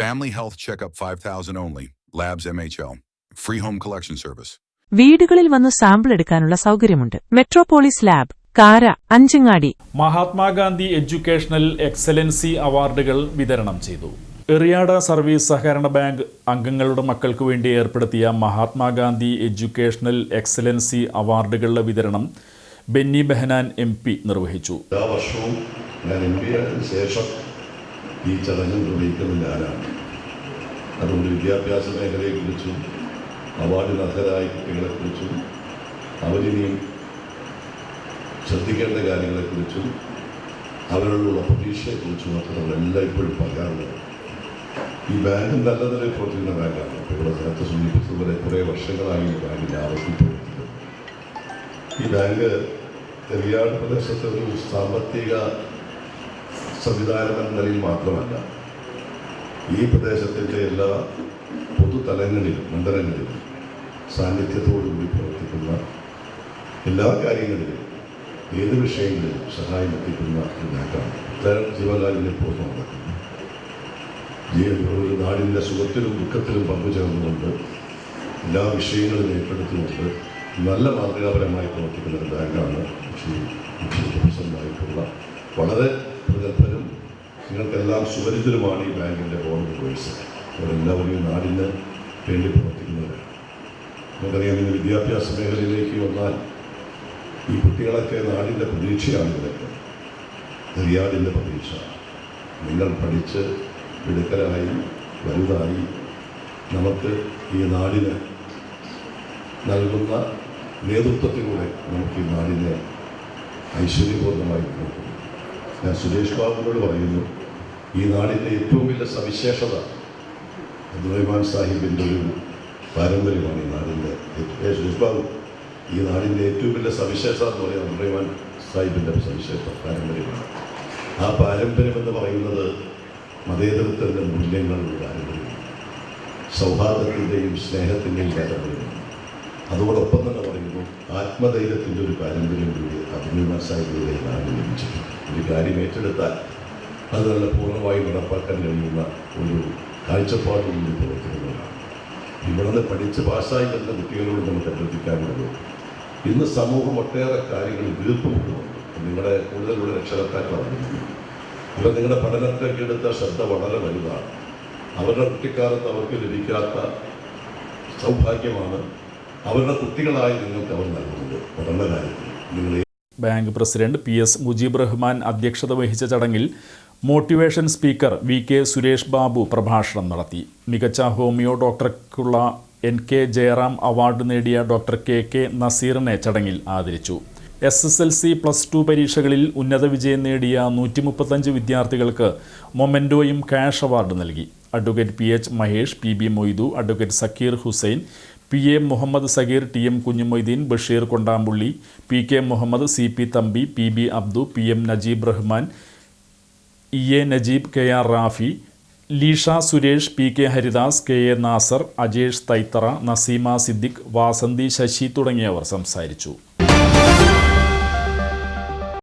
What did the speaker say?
Family health checkup 5000 only. Labs MHL. Free home collection service വീടുകളിൽ വന്ന് sample എടുക്കാനുള്ള സൗകര്യമുണ്ട്. മെട്രോപോളിസ് ലാബ് കാര അഞ്ചങ്ങാടി. മഹാത്മാഗാന്ധി എഡ്യൂക്കേഷണൽ എക്സലൻസി അവാർഡുകൾ വിതരണം ചെയ്തു. എറിയാട സർവീസ് സഹകരണ ബാങ്ക് അംഗങ്ങളുടെ മക്കൾക്ക് വേണ്ടി ഏർപ്പെടുത്തിയ മഹാത്മാഗാന്ധി എഡ്യൂക്കേഷണൽ എക്സലൻസി അവാർഡുകളുടെ വിതരണം ബെന്നി ബെഹനാൻ എം പി നിർവഹിച്ചു. എല്ലാ വർഷവും ഞാൻ എം പി ആയതിനു ശേഷം ഈ ചടങ്ങ് നിർവഹിക്കുന്നത് ഞാനാണ് അതുകൊണ്ട് വിദ്യാഭ്യാസ മേഖലയെക്കുറിച്ചും അവാർഡിന് അർഹരായ കുട്ടികളെക്കുറിച്ചും അവരിനിയും ശ്രദ്ധിക്കേണ്ട കാര്യങ്ങളെക്കുറിച്ചും അവരോടുള്ള പ്രതീക്ഷയെക്കുറിച്ചും മാത്രമല്ല ഇപ്പോഴും പറയാറുള്ളത്. ഈ ബാങ്ക് നല്ല നിലയിൽ പ്രവർത്തിക്കുന്ന ബാങ്കാണ് ഇവിടെ നേരത്തെ സൂചിപ്പിച്ചതുപോലെ കുറേ വർഷങ്ങളായി ഈ ബാങ്കിന്റെ ആവശ്യം പ്രവർത്തിക്കുന്നത് ഈ ബാങ്ക് തെരിയാട് പ്രദേശത്തെ ഒരു സാമ്പത്തിക സംവിധാനം എന്ന നിലയിൽ മാത്രമല്ല ഈ പ്രദേശത്തിന്റെ എല്ലാ പൊതുതലങ്ങളിലും മണ്ഡലങ്ങളിലും സാന്നിധ്യത്തോടുകൂടി പ്രവർത്തിക്കുന്ന എല്ലാ കാര്യങ്ങളിലും ഏത് വിഷയങ്ങളിലും സഹായം എത്തിക്കുന്ന ബാങ്കാണ് ഇത്തരം ജീവകാരുണ്യ പൂർണ നടക്കുന്നു ഒരു നാടിന്റെ സുഖത്തിലും ദുഃഖത്തിലും പങ്കുചേർന്നുകൊണ്ട് എല്ലാ വിഷയങ്ങളും ഏറ്റെടുത്തുകൊണ്ട് നല്ല മാതൃകാപരമായി പ്രവർത്തിക്കുന്ന ഒരു ബാങ്കാണ് ശ്രീ പ്രസിഡന്റായിട്ടുള്ള വളരെ പ്രഗത്ഭരും നിങ്ങൾക്കെല്ലാം സുപരിതരുമാണ് ഈ ബാങ്കിന്റെ ബോർഡ് ചോയ്സ് അവരെല്ലാവരും ഈ നാടിന് വേണ്ടി പ്രവർത്തിക്കുന്നവരാണ്. നമുക്കറിയാം ഇന്ന് വിദ്യാഭ്യാസ മേഖലയിലേക്ക് വന്നാൽ ഈ കുട്ടികളൊക്കെ നാടിന്റെ പ്രതീക്ഷയാണ് ഇതൊക്കെ റിയാദിന്റെ പ്രതീക്ഷ. നിങ്ങൾ പഠിച്ച് മിടുക്കരായി വലുതായി നമുക്ക് ഈ നാടിന് നൽകുന്ന നേതൃത്വത്തിലൂടെ നമുക്ക് ഈ നാടിനെ ഐശ്വര്യപൂർണമായി നോക്കുന്നു ഞാൻ സുരേഷ് ബാബുവിനോട് പറയുന്നു ഈ നാടിന്റെ ഏറ്റവും വലിയ സവിശേഷത അബ്ദുറഹ്മാൻ സാഹിബിന്റെ ഒരു പാരമ്പര്യമാണ് ഈ നാടിന്റെ സുരേഷ് ബാബു ഈ നാടിന്റെ ഏറ്റവും വലിയ സവിശേഷത എന്ന് പറയുന്നത് അബ്ദുറഹ്മാൻ സാഹിബിന്റെ സവിശേഷ പാരമ്പര്യമാണ്. ആ പാരമ്പര്യം എന്ന് പറയുന്നത് മതേതരത്തിന്റെ മൂല്യങ്ങളുടെ പാരമ്പര്യമാണ്. സൗഹാർദ്ദത്തിന്റെയും സ്നേഹത്തിന്റെയും പാരമ്പര്യമാണ്. അതോടൊപ്പം തന്നെ പറയുന്നു ആത്മധൈര്യത്തിന്റെ ഒരു പാരമ്പര്യം കൂടി അഭിനന്ദ സാഹിബിലൂടെ നാട് ലഭിച്ചിട്ടുണ്ട് ഒരു കാര്യം ഏറ്റെടുത്താൽ അത് നല്ല പൂർണമായി നടപ്പാക്കാൻ കഴിയുന്ന ഒരു കാഴ്ചപ്പാടുകൂടി പ്രവർത്തിക്കുന്നതാണ്. ഇവിടുന്ന് പഠിച്ച് പാസ്സായി വരുന്ന കുട്ടികളോട് നമുക്ക് അഭ്യർത്ഥിക്കാനുള്ളത് ഇന്ന് സമൂഹം ഒട്ടേറെ കാര്യങ്ങൾ വീർപ്പുമുട്ടുന്നുണ്ട് നിങ്ങളുടെ കൂടുതലുള്ള രക്ഷകർത്താക്കളാണ് ഇവർ നിങ്ങളുടെ പഠനത്തിലേക്ക് എടുത്ത ശ്രദ്ധ വളരെ വലുതാണ്. അവരുടെ കുട്ടിക്കാലത്ത് അവർക്ക് ലഭിക്കാത്ത സൗഭാഗ്യമാണ് അവരുടെ കുട്ടികളായി നിങ്ങൾക്ക് അവർ നൽകുന്നുണ്ട്. Bank president P S Mujeeb Rahman അധ്യക്ഷത വഹിച്ച ചടങ്ങിൽ motivation speaker V K Suresh Babu പ്രഭാഷണം നടത്തി. മികച്ച ഹോമിയോ ഡോക്ടർക്കുള്ള എൻ കെ ജയറാം അവാർഡ് നേടിയ ഡോക്ടർ കെ കെ നസീറിനെ ചടങ്ങിൽ ആദരിച്ചു. S S L C plus two പരീക്ഷകളിൽ ഉന്നത വിജയം നേടിയ നൂറ്റി മുപ്പത്തഞ്ച് വിദ്യാർത്ഥികൾക്ക് മൊമെന്റോയും ക്യാഷ് അവാർഡ് നൽകി. Advocate P H Mahesh P B Moidu advocate Sakkir Hussain P A Muhammad Sageer T M Kunjumoideen Basheer Kondampully P K Muhammad C P Thampi P B Abdu P M Najeeb Rahman E A Najeeb K R Rafi Leesha Suresh P K Haridas K A Nasar Ajesh Thaithara Naseema Siddique Vasanthi Sasi തുടങ്ങിയവർ സംസാരിച്ചു.